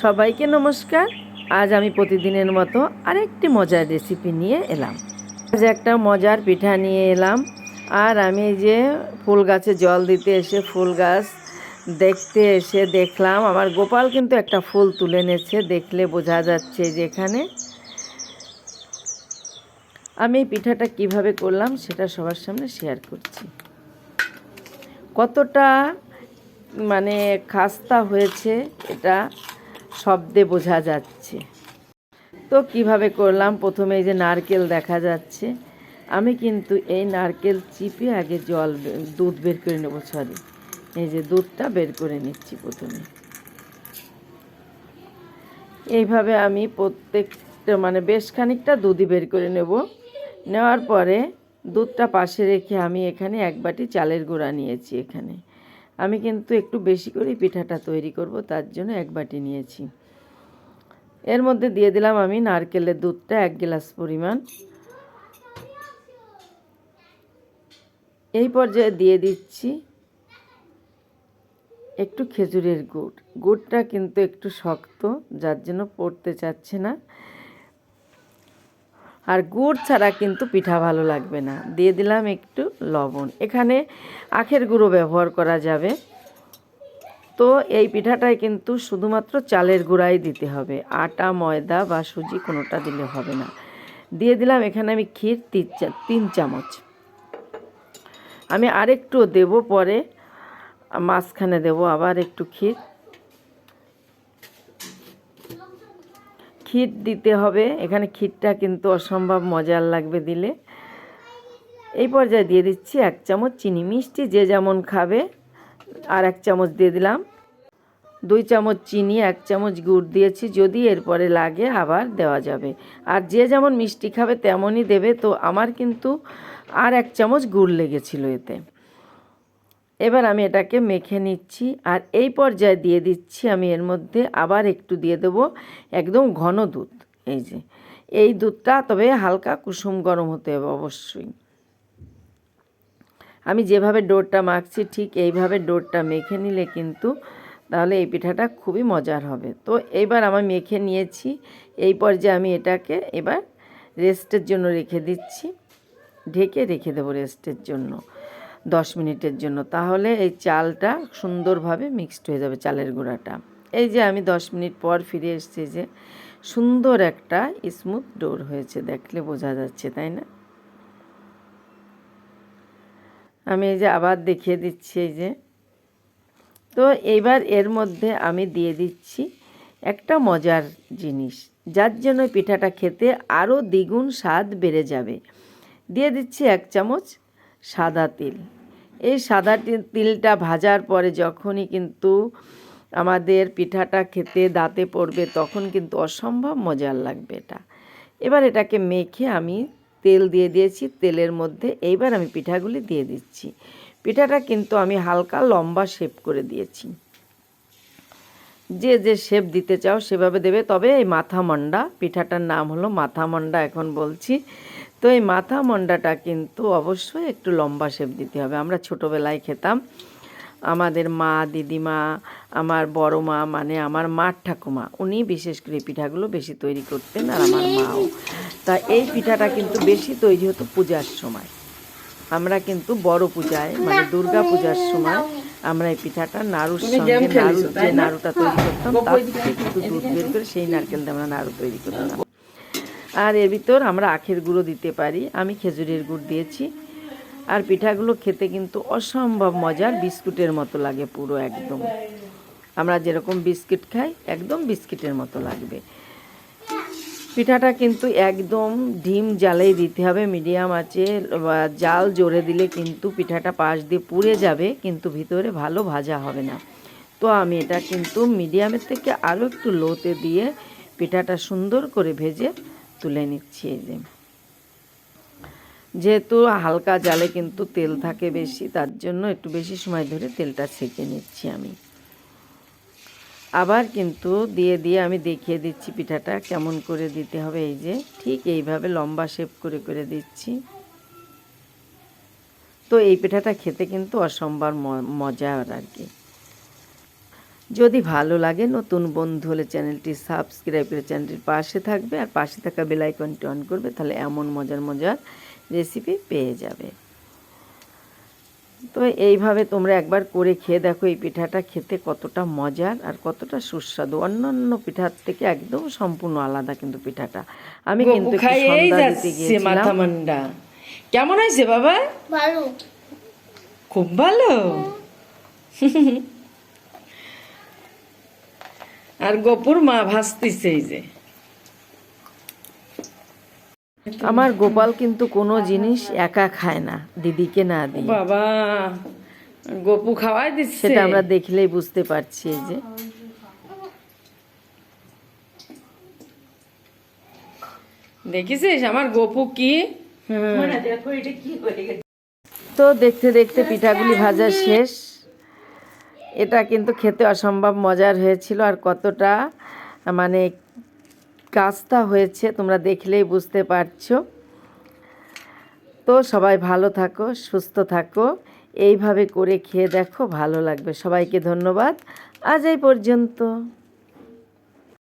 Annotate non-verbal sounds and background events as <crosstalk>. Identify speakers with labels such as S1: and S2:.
S1: সবাইকে নমস্কার। আজ আমি প্রতিদিনের মতো আরেকটি মজার রেসিপি নিয়ে এলাম। আজ একটা মজার পিঠা নিয়ে এলাম। আর আমি যে ফুল গাছে জল দিতে এসে ফুল গাছ দেখতে এসে দেখলাম। আমার গোপাল কিন্তু একটা ফুল তুলে এনেছে, দেখলে বোঝা যাচ্ছে যে এখানে আমি এই পিঠাটা কীভাবে করলাম সেটা সবার সামনে শেয়ার করছি। কতটা মানে খাস্তা হয়েছে এটা শব্দে বোঝা যাচ্ছে। তো কীভাবে করলাম? প্রথমে এই যে নারকেল দেখা যাচ্ছে। আমি কিন্তু এই নারকেল চিপে আগে জল দুধ বের করে নেব, সরি। এই যে দুধটা বের করে নিচ্ছি প্রথমে। এইভাবে আমি প্রত্যেকটা মানে বেশ খানিকটা দুধই বের করে নেব। নেওয়ার পরে দুধটা পাশে রেখে আমি এখানে এক বাটি চালের গুঁড়া নিয়েছি এখানে। আমি কিন্তু একটু বেশি করে পিঠাটা তৈরি করব, তার জন্য এক বাটি নিয়েছি। এর মধ্যে দিয়ে দিলাম আমি নারকেলের দুধটা, এক গ্লাস পরিমাণ। এই পর্যায়ে দিয়ে দিচ্ছি একটু খেজুরের গুড়। গুড়টা কিন্তু একটু শক্ত, যার জন্য পড়তে চাচ্ছে না। আর গুড় ছাড়া কিন্তু পিঠা ভালো লাগবে না। দিয়ে দিলাম একটু লবণ। এখানে আখের গুঁড়ো ব্যবহার করা যাবে। তো এই পিঠাটায় কিন্তু শুধুমাত্র চালের গুঁড়াই দিতে হবে। আটা, ময়দা বা সুজি কোনোটা দিলে হবে না। দিয়ে দিলাম এখানে আমি ক্ষীর তিন তিন চামচ। আমি আরেকটু দেব পরে, মাঝখানে দেব আবার একটু ক্ষীর। ক্ষীর দিতে হবে। এখানে ক্ষীরটা কিন্তু অসম্ভব মজার লাগবে দিলে। এই পর্যায়ে দিয়ে দিচ্ছি এক চামচ চিনি মিষ্টি, যে যেমন খাবে। আর এক চামচ দিয়ে দিলাম। দুই চামচ চিনি, এক চামচ গুড় দিয়েছি, যদি এরপরে লাগে আবার দেওয়া যাবে। আর যে যেমন মিষ্টি খাবে তেমনই দেবে। তো আমার কিন্তু আর এক চামচ গুড় লেগেছিল এতে। এবার আমি এটাকে মেখে নিচ্ছি আর এই পর্যায়ে দিয়ে দিচ্ছি আমি এর মধ্যে আবার একটু দিয়ে দেব একদম ঘন দুধ, এই যে। এই দুধটা তবে হালকা কুসুম গরম হতে হবে অবশ্যই। আমি যেভাবে ডোরটা মাখছি ঠিক এইভাবে ডোরটা মেখে নিলে কিন্তু তাহলে এই পিঠাটা খুবই মজার হবে। তো এইবার আমি মেখে নিয়েছি, এই পর্যায়ে আমি এটাকে এবার রেস্টের জন্য রেখে দিচ্ছি। ঢেকে রেখে দেবো রেস্টের জন্য। দশ মিনিটের জন্য। তাহলে এই চালটা সুন্দরভাবে মিক্সড হয়ে যাবে চালের গুঁড়াটা। এই যে আমি দশ মিনিট পর ফিরে এসেছি যে সুন্দর একটা স্মুথ ডোর হয়েছে দেখলে বোঝা যাচ্ছে, তাই না? আমি এই যে আবার দেখিয়ে দিচ্ছি এই যে। তো এইবার এর মধ্যে আমি দিয়ে দিচ্ছি একটা মজার জিনিস, যার জন্য পিঠাটা খেতে আরও দ্বিগুণ স্বাদ বেড়ে যাবে। দিয়ে দিচ্ছি এক চামচ সাদা তিল। এই সাদা তিলটা ভাজার পরে যখনই কিন্তু আমাদের পিঠাটা খেতে দাঁতে পড়বে তখন কিন্তু অসম্ভব মজার লাগবে এটা। এবার এটাকে মেখে আমি তেল দিয়ে দিয়েছি, তেলের মধ্যে এইবার আমি পিঠাগুলি দিয়ে দিচ্ছি। পিঠাটা কিন্তু আমি হালকা লম্বা শেপ করে দিয়েছি। যে যে শেপ দিতে চাও সেভাবে দেবে। তবে এই মাথা মন্ডা পিঠাটার নাম হলো মাথা মন্ডা এখন বলছি। তো এই মাথা মন্ডাটা কিন্তু অবশ্যই একটু লম্বা শেপ দিতে হবে। আমরা ছোটোবেলায় খেতাম। আমাদের মা দিদিমা আমার বড় মা মানে আমার মার ঠাকুমা উনি বিশেষ করে এই পিঠাগুলো বেশি তৈরি করতেন আর আমার মাও। তা এই পিঠাটা কিন্তু বেশি তৈরি হতো পূজার সময়। আমরা কিন্তু বড় পূজায় মানে দুর্গা পূজার সময় আমরা এই পিঠাটা নাড়ুর সঙ্গে নাড়ু যে নাড়ুটা তৈরি করতাম তার থেকে কিন্তু দুধ বের করে সেই নারকেল দিয়ে আমরা নাড়ু তৈরি করতাম। আর এর ভিতর আমরা আখের গুঁড়ো দিতে পারি। আমি খেজুরের গুড় দিয়েছি। আর পিঠাগুলো খেতে কিন্তু অসম্ভব মজার, বিস্কুটের মতো লাগে পুরো একদম। আমরা যেরকম বিস্কিট খাই, একদম বিস্কিটের মতো লাগবে। পিঠাটা কিন্তু একদম ডিম জালেই দিতে হবে, মিডিয়াম আছে। জাল জোরে দিলে কিন্তু পিঠাটা পাশ দিয়ে পুড়ে যাবে, কিন্তু ভিতরে ভালো ভাজা হবে না। তো আমি এটা কিন্তু মিডিয়ামের থেকে আরও একটু লোতে দিয়ে পিঠাটা সুন্দর করে ভেজে তুলে নিচ্ছি এই যে। যেহেতু হালকা জালে কিন্তু তেল থাকে বেশি, তার জন্য একটু বেশি সময় ধরে তেলটা সেঁকে নিচ্ছি আমি। আবার কিন্তু দিয়ে দিয়ে আমি দেখিয়ে দিচ্ছি পিঠাটা কেমন করে দিতে হবে এই যে। ঠিক এইভাবে লম্বা শেপ করে করে দিচ্ছি। তো এই পিঠাটা খেতে কিন্তু অসম্ভব মজার আর কি। যদি ভালো লাগে নতুন বন্ধু হলে চ্যানেলটি সাবস্ক্রাইব করে চ্যানেলটির পাশে থাকবে আর পাশে থাকা বেল আইকনটি অন করবে তাহলে এমন মজার মজার রেসিপি পেয়ে যাবে। তো এইভাবে তোমরা একবার করে খেয়ে দেখো এই পিঠাটা খেতে কতটা মজার আর কতটা সুস্বাদু। অন্যান্য পিঠার থেকে একদম সম্পূর্ণ আলাদা কিন্তু পিঠাটা। আমি কিন্তু
S2: কেমন হয়েছে বাবা?
S3: ভালো।
S2: খুব ভালো? <laughs> আর গোপুর মা ভাসতিছে এই যে।
S1: আমার গোপাল কিন্তু কোনো জিনিস একা খায় না দিদিকে না দিই
S2: বাবা গপু খাওয়াই দিচ্ছে।
S1: সেটা আমরা দেখলেই বুঝতে পারছি এই যে।
S2: দেখিছিস আমার গপু কি?
S1: তো দেখতে দেখতে পিঠাগুলি ভাজা শেষ। এটা কিন্তু খেতে অসম্ভব মজার হয়েছিল আর কতটা মানে কাস্তা হয়েছে, তোমরা দেখলেই বুঝতে পারছ। তো সবাই ভালো থাকো, সুস্থ থাকো, এইভাবে করে খেয়ে দেখো, ভালো লাগবে। সবাইকে ধন্যবাদ। আজ এই পর্যন্ত।